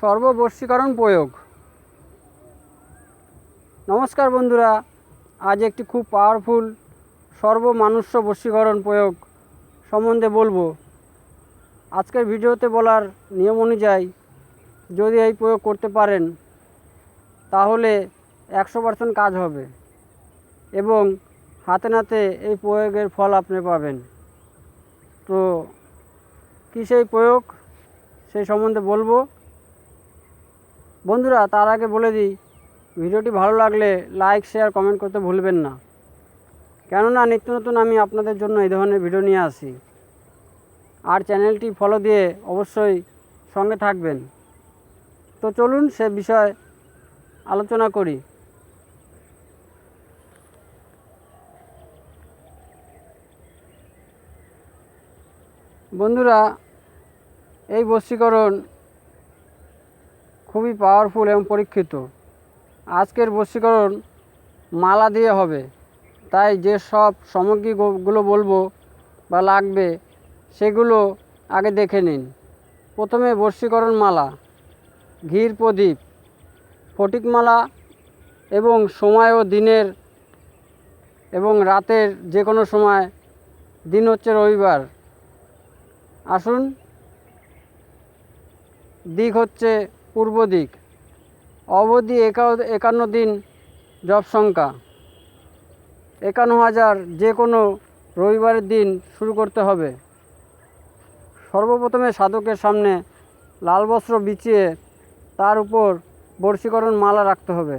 সর্ববর্ষীকরণ প্রয়োগ। নমস্কার বন্ধুরা, আজ একটি খুব পাওয়ারফুল সর্বমানুষ্য বশীকরণ প্রয়োগ সম্বন্ধে বলব। আজকের ভিডিওতে বলার নিয়ম অনুযায়ী যদি এই প্রয়োগ করতে পারেন, তাহলে একশো পার্সেন্ট কাজ হবে এবং হাতে নাতে এই প্রয়োগের ফল আপনি পাবেন। তো কী সেই প্রয়োগ, সেই সম্বন্ধে বলব। বন্ধুরা, তার আগে বলে দিই, ভিডিওটি ভালো লাগলে লাইক, শেয়ার, কমেন্ট করতে ভুলবেন না। কেননা, নিত্য নতুন আমি আপনাদের জন্য এই ধরনের ভিডিও নিয়ে আসি। আর চ্যানেলটি ফলো দিয়ে অবশ্যই সঙ্গে থাকবেন। তো চলুন সে বিষয়ে আলোচনা করি। বন্ধুরা, এই বশীকরণ খুবই পাওয়ারফুল এবং পরীক্ষিত। আজকের বশীকরণ মালা দিয়ে হবে। তাই যে সব সামগ্রীগুলো বলব বা লাগবে, সেগুলো আগে দেখে নিন। প্রথমে বশীকরণ মালা, ঘির প্রদীপ ফটিকমালা এবং সময় ও দিনের এবং রাতের যে কোনো সময়, দিন হচ্ছে রবিবার। আসুন, দিক হচ্ছে পূর্ব দিক। অবধি একা একান্ন দিন জব সংখ্যা। একান্ন হাজার যে কোনো রবিবারের দিন শুরু করতে হবে। সর্বপ্রথমে সাধকের সামনে লাল বস্ত্র বিছিয়ে তার উপর বর্ষীকরণ মালা রাখতে হবে।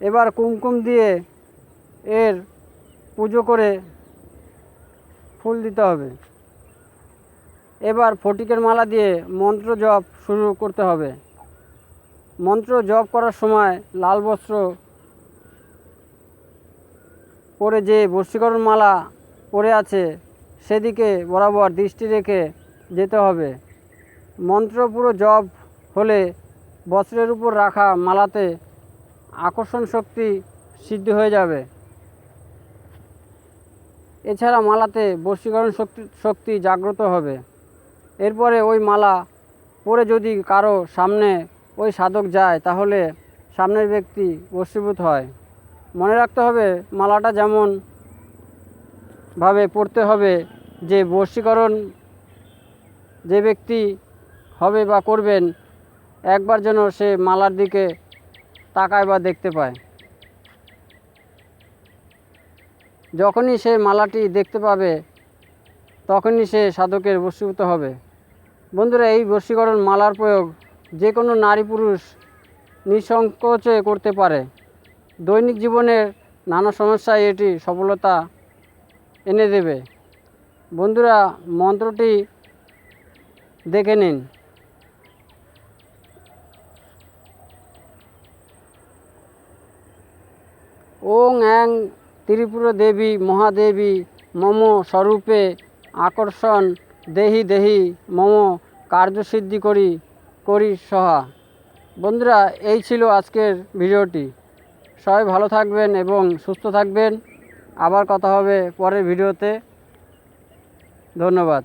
এবার কুমকুম দিয়ে এর পুজো করে ফুল দিতে হবে। এবার ফটিকের মালা দিয়ে মন্ত্র জপ শুরু করতে হবে। মন্ত্র জপ করার সময় লাল বস্ত্র পরে যে বশীকরণ মালা পরে আছে, সেদিকে বরাবর দৃষ্টি রেখে যেতে হবে। মন্ত্র পুরো জপ হলে বস্ত্রের উপর রাখা মালাতে আকর্ষণ শক্তি সিদ্ধ হয়ে যাবে। এছাড়া মালাতে বশীকরণ শক্তি শক্তি জাগ্রত হবে। এরপরে ওই মালা পরে যদি কারও সামনে ওই সাধক যায়, তাহলে সামনের ব্যক্তি বশীভূত হয়। মনে রাখতে হবে, মালাটা যেমন ভাবে পড়তে হবে, যে বশীকরণ যে ব্যক্তি হবে বা করবেন, একবার যেন সে মালার দিকে তাকায় বা দেখতে পায়। যখনই সে মালাটি দেখতে পাবে, তখনই সে সাধকের বশীভূত হবে। বন্ধুরা, এই বশীকরণ মালার প্রয়োগ যে কোনো নারী পুরুষ নিঃসংকোচে করতে পারে। দৈনিক জীবনের নানা সমস্যায় এটি সফলতা এনে দেবে। বন্ধুরা, মন্ত্রটি দেখে নিন। ওং অ্যাং ত্রিপুরা দেবী মহাদেবী মম স্বরূপে আকর্ষণ দেহি দেহি মম কার্যসিদ্ধি করি। করি সহা। বন্ধুরা, এই ছিল আজকের ভিডিওটি। সবাই ভালো থাকবেন এবং সুস্থ থাকবেন। আবার কথা হবে পরের ভিডিওতে। ধন্যবাদ।